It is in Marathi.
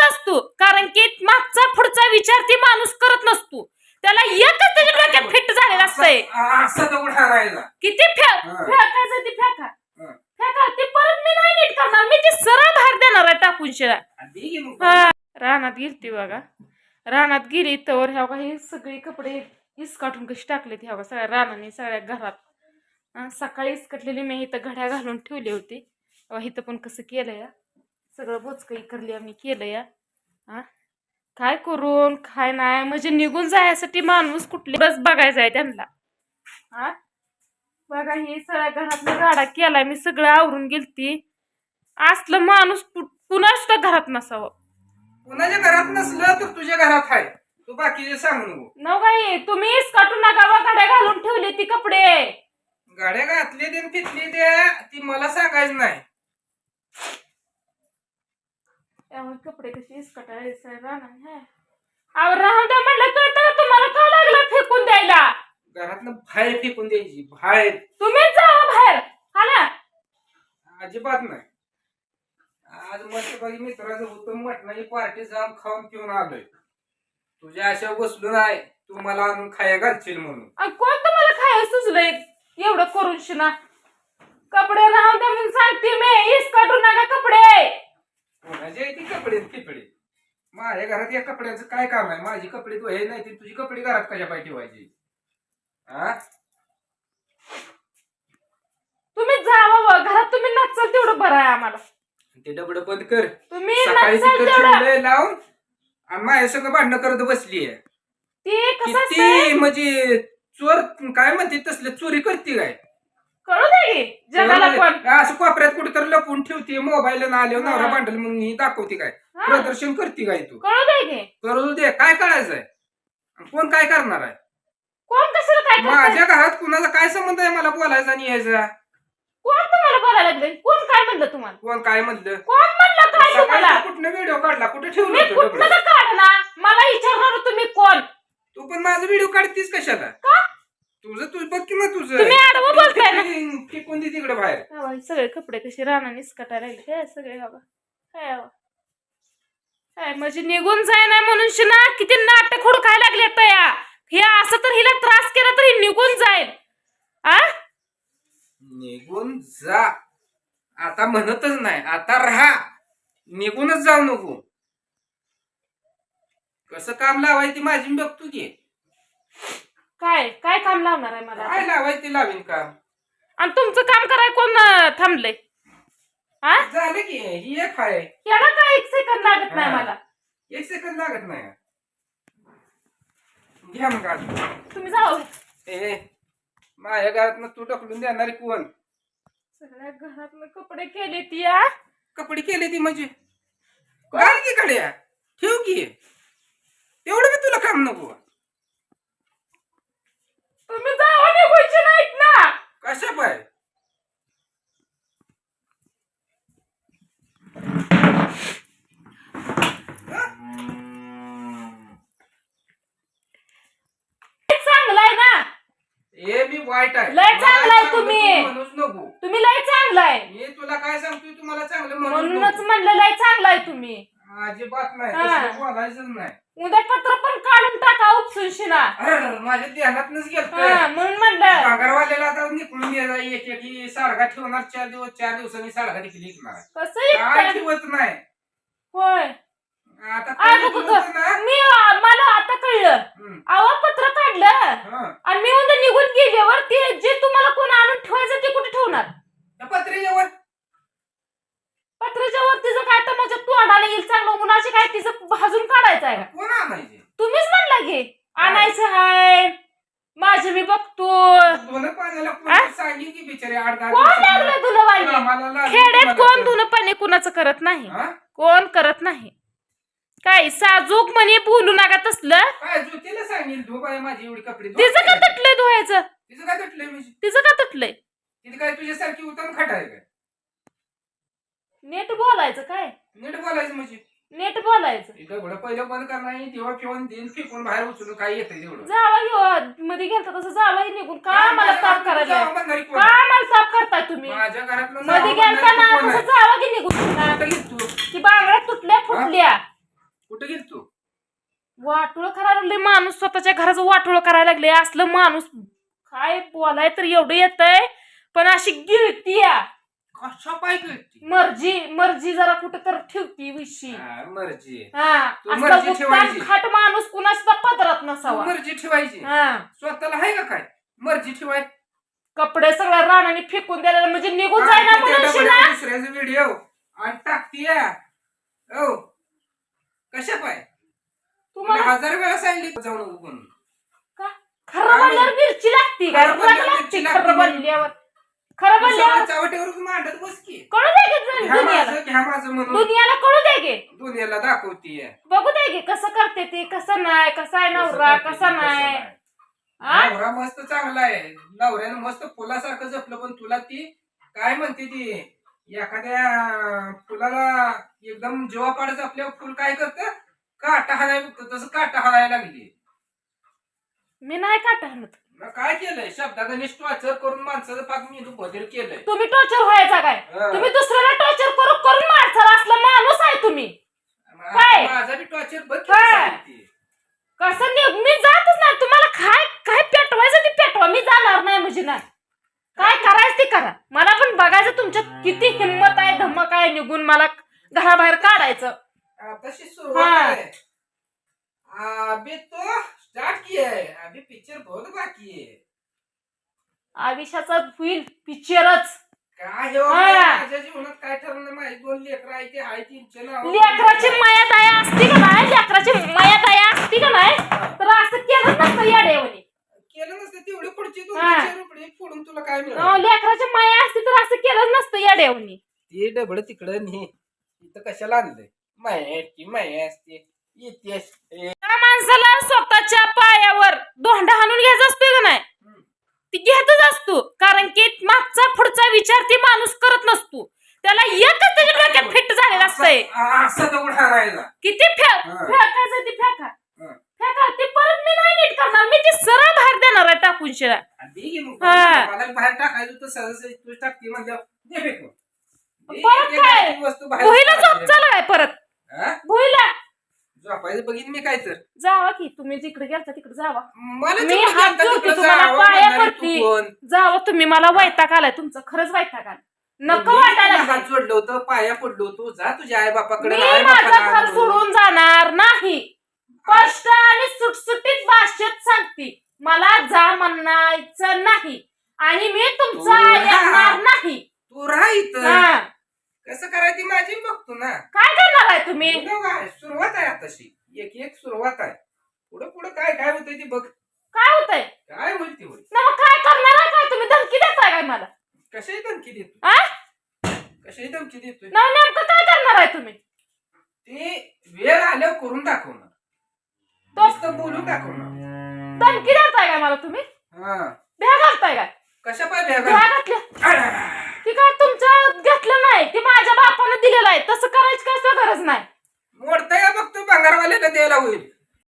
असतो कारण की मागचा पुढचा विचार ती माणूस करत नसतो. त्याला एकच त्याच्या डोक्यात फिट झालेला असतंय. असा दगड किती फे- हा. फेकायचं ती फेका हा. फेका ती परत मी नाही नीट करणार. मी ती सरळ बाहेर देणार आहे टाकून शिळा दे की मग. हा. रानात गेलती बघा. रानात गेली तर ह्या बघा हे सगळे कपडे इसकाटून कशी टाकलेत ह्या बघा सगळ्या रानाने सगळ्या घरात. सकाळी इसकटलेली मी इथं घड्या घालून ठेवली होती. तेव्हा इथं पण कसं केलं या सगळं बोचकं करली आम्ही केलं या हा? काय करून काय नाही म्हणजे निघून जायसाठी माणूस कुठलेच बघायचा आहे त्यांना. हा? बघा हे सगळ्या घरातला गाडा केलाय मी सगळं आवरून गेलती. असलं माणूस कुणाच सुद्धा घरात नसावं? कुणाच्या घरात नसलं तर तुझ्या घरात आहे तू बाकीचे सांगू नको. न बाई तुम्हीच काटू नका बा गाड्या घालून ठेवले ती कपडे. गाड्या घातली फितली ते ती मला सांगायचं नाही. त्यामुळे कपडे कसे इसकटायचे राहणार अहो राहून द्या म्हणलं कळतं तुम्हाला? का लागला फेकून द्यायला? घरातनं बाहेर फेकून द्यायची बाहेर. तुम्हीच जावा बाहेर. हा ना. अजिबात नाही. आज मस्त बघी मित्राचं होतं मटणाची पार्टी जाऊन खाऊन पिऊन आलोय. तुझ्या अशा बसलो नाही तू मला आणून खाया घालशील म्हणून. आणि कोण तुम्हाला खायला सुचलंय? एवढं करून शिना. कपडे राहून द्या म्हणून सांगते मी इसकटू नका कपडे. कोणाचे आहे ती कपडे फिपडे माझ्या घरात या कपड्यांचं काय काम आहे? माझी कपडे तू हे नाही ती तुझी कपडे घरात कशा पाय ठेवायची? हा तुम्ही जावा घरात तुम्ही नचाल तेवढं बरं आहे आम्हाला. ते डबड बंद कर. तुम्ही सकाळी तिथं तेवढं. लावून आणि माझ्या संग भांडणं करत बसली आहे ते कसं असतंय? किती म्हणजे चोर काय म्हणते तसले चोरी करते काय? कळू दे की जगाला पण असं कोपऱ्यात कुठेतरी लपून ठेवते मोबाईल आल्यावर नवरा हा. भांडल म्हणून ही दाखवते काय. हा. प्रदर्शन करते काय तू? कळू दे की करू दे काय करायचंय? कोण काय करणार आहे? कोण कशाला काय करतंय? माझ्या घरात कुणाचा काय संबंध आहे मला बोलायचा आणि यायचा? कोण तुम्हाला बोलायला लागले कोण काय म्हणलं तुम्हाला? कोण काय म्हणलं? कोण म्हणलं काय तुम्हाला? सकाळी कुठनं व्हिडिओ काढला? कुठे मी ठेवलं होतं कुठलं डबडं? तर काढला? मला विचारणार तुम्ही कोण? तू पण माझा व्हिडिओ काढतीस कशाला? का? तुझं तू बघ की ना तुझं. तुम्ही ना फेकून- दे तिकडे बाहेर. सगळे कपडे कसे कटायला लागले हे सगळे काय काय म्हणजे निघून जाय नाही म्हणून शिना किती नाटक हुडकाय लागले तया हे असं तर हिला त्रास केला तर ही निघून जाईल. आ? निघून जा. आता म्हणतच नाही आता राहा. निघूनच जाऊ नको. कसं काम लावायची ती माझी मी बघतो की काय काय काम लावणार आहे मला काय लावायची ती लावीन काम? आणि तुमचं काम कराय कोण थांबलंय? हा झालं की ही एक आहे याला काय एक सेकंद लागत नाही. मला? एक सेकंद लागत नाही. घ्या मग. तुम्ही जाऊ. ए माझ्या घरात तू ढकलून देणारी कोण? सगळ्या घरातलं कपडे केले ती या कपडे केले ती म्हणजे? घाल की कड्या ठेव की. एवढं बी तुला काम नको. तुम्ही जावा निघायचे नाहीत ना कशा पाय चांगलं आहे ना. हे मी वाईट आहे. लय चांगलं आहे मला तुम्ही. चांगलं तू म्हणूच नको. तुम्ही लय चांगलं आहे मी तुला काय सांगतोय तुम्हाला चांगलं म्हणून म्हणूनच म्हणलं लय चांगलं आहे तुम्ही. अजिबात नाही हा. तसलं बोलायचंच नाही. उद्या पत्र पण काढून टाका उपसून शिना अरे, माझ्या ध्यानातनच हा, गेलं म्हणून म्हणलं. बांगरवाल्याला आता निघून द्यायचा एक एक साडगा ठेवणार चार दिवस चार दिवसांनी साडगा देखील विकणार कसं काय? ठेवत नाही. होय. आता ना. मी अं, मला आता कळलं. अहो पत्र काढलं. हं. आणि मी उद्या निघून गेल्यावर ते जे तुम्हाला कोण आणून ठेवायचं ते कुठे ठेवणार? त्या पत्रिकेवर पत्राच्या वर तिचं काय तर माझ्या तोंडाला येईल काय तिचं भाजून काढायचं आहे का? कोण आणायचे? तुम्हीच म्हणला की आणायचं हाय. माझं मी बघतो दोन पाण्याला आ? कोण सांगेल की बिचारे आठ दहा कोण दिवसांनी लागलं कामाला लागेल खेड्यात कोण. धुणं पाणी कुणाचं करत नाही? हा? कोण करत नाही? काय साजूक म्हणे बोलू नका तसलं. काय ज्योतीला सांगेल धो बाई माझी एवढी कपडे धु. तिचं का तटलंय धुवायचं? तिचं काय तुटलंय म्हणजे? तिचं का तटलंय? तिथे काय तुझ्यासारखी उत्तम खट आहे काय? नेट बोलायचं काय? नीट बोलायचं म्हणजे? नेट बोलायचं. इथं एवढं जावा घेऊ हो, मध्ये गेलता तसं जावा निघून का मला साफ करायला का मला साफ करताय तुम्ही? मध्ये गेलता ना तसं जावा की निघून कुठे? गेल की बांगड्या तुटल्या फुटल्या. कुठे गेल वाटोळ करायला लागले माणूस स्वतःच्या घराचं वाटोळ करायला लागले. असलं माणूस काय बोलाय तर एवढं येतंय पण अशी गिळती या. कशा पाय कळती मर्जी मर्जी जरा कुठं तर ठेवती विषयी. हा, मर्जी. हा तू असला मर्जी उत्तान ठेवायची. खाट माणूस कुणाचा पदरात तू नसावा. मर्जी ठेवायची. हा. स्वतःला आहे का काय? मर्जी ठेवाय. कपडे सगळ्या रानाने फेकून द्यायला म्हणजे निघून म्हणून ना? दुसऱ्याचा व्हिडिओ आणि टाकतीय. हो कशा पाय? तुला तुम्हाला हजार वेळा सांगितली जाऊ नको म्हणून का? खरं बोलल्यावर मिरची लागती का? लागते खरं लागते. खरं बोलल्यावर चावटेवर मांडत बस की. कळू दे गे घ्या दुनियाला. माझं घ्या माझं म्हणून. दुनियाला कळू दे गे. दुनियाला दाखवतीय. बघू दे गे कसं करते ते कसं नाही कसा आहे नवरा कसा नाही. आ? नवरा मस्त चांगला आहे. नवऱ्यानं मस्त फुलासारखं जपलं पण तुला ती काय म्हणते ती? एखाद्या फुलाला एकदम जीवापाड जपल्यावर फुल काय करत? काटा हाणाय तसं काटा हाणायला लागली. मी नाही काटत मग काय केलंय? शब्दागणी टॉर्चर करून माणसाचं पाक मी बदल केलंय. तुम्ही टॉर्चर व्हायचा काय? हा. तुम्ही दुसऱ्याला टॉर्चर करून करून माणसाला असला माणूस आहे तुम्ही. काय? माझा बी टॉर्चर बघ काय? कसं निघ मी जातच नाही. तुम्हाला काय काय पेटवायचं ते पेटवा. मी जाणार नाही म्हणजे नाही. काय करायचं ते करा. मला पण बघायचं तुमच्यात किती हिंमत आहे धमक आहे निघून मला घराबाहेर काढायचं. आताशी सुरुवात हा. आहे. तो स्टार्ट किया है। अभी पिक्चर बहुत बाकी है। आयुष्याचा होईल पिक्चरच काय हो हा. माझ्या जीवनात काय ठरलं माहिती दोन लेकर आहे ते नाव लेकराची माया दया असती का नाही लेकराची माया दया असती का नाही तर असं केलं नसतं या देवाने. केलं नसतं तेवढे पुढचे दोन हा. तीनशे रुपये फोडून तुला काय मिळालं लेकराची माया असती तर असं केलं नसतं या देवाने. ते डबड तिकडं नाही इथं कशाला आणलंय? माया माया असते. त्या माणसाला स्वतःच्या पायावर दोंडा हाणून घ्यायचा असतो का नाही. ती घेतच असतो कारण की मागचा पुढचा विचार ती माणूस करत नसतो त्याला एकच त्याच्या डोक्यात फिट झालेला असतंय असा असा दगड हाणायला किती फेक हा. फेकायचं ती फेका हा. फेका ती परत मी नाही नीट करणार मी ती सरळ बाहेर देणार आहे टाकून शिरा आणि दे की मग. हा. मला बाहेर टाकायचं तर सहज तू टाकते म्हणजे दे फेकून. दे परत काय? एक वस्तू बाहेर भुईला झोप टाकायची. चालू आहे परत हा? भुईला झोपायचं बघीन मी काय तर. जावा की तुम्ही जिकडे गेलता तिकडे जावा. मला मी तिकडे हात गेलता जोडते तिकडे तुम्हाला, जावं पाया म्हणणारी पडते. तू कोण? जावा तुम्ही मला वैताग आलाय तुमचं खरंच वैताग आलाय. नको मी वाटायला तुला हात लागलंय. जोडलं होतं पाया पडलो होतो. जा तुझ्या आई बापाकडे मी माझं घर. सोडून जाणार नाही. स्पष्ट आणि सुटसुटीत भाषेत सांगते. मला जा म्हणायचं नाही. आणि मी तुमचं ऐकणार. नाही. तू राह इथं. हा. कसं करायची माझी बघतो ना. काय करणार आहे तुम्ही? सुरुवात आहे आताशी. एक एक सुरुवात आहे. पुढं पुढं काय काय होतंय ते बघ. काय होतंय? काय होईल ते होईल. ना मग काय करणार आहे काय तुम्ही? धमकी देताय काय मला? कशाही धमकी देतो आ? कशाही धमकी देतोय? ना नेमकं काय करणार आहे तुम्ही? ते वेळ आल्यावर करून दाखवणार. तो- नुसतं बोलून दाखवणार. धमकी देताय काय मला तुम्ही? हा. भ्या घालताय काय? कशा पाय भ्या घातल्या. ती काय तुमचं घेतलं नाही ती माझ्या बापानं दिलेलं आहे. तसं करायची काय गरज नाही. मोडता या बघतो भंगारवाल्याला द्यायला होईल.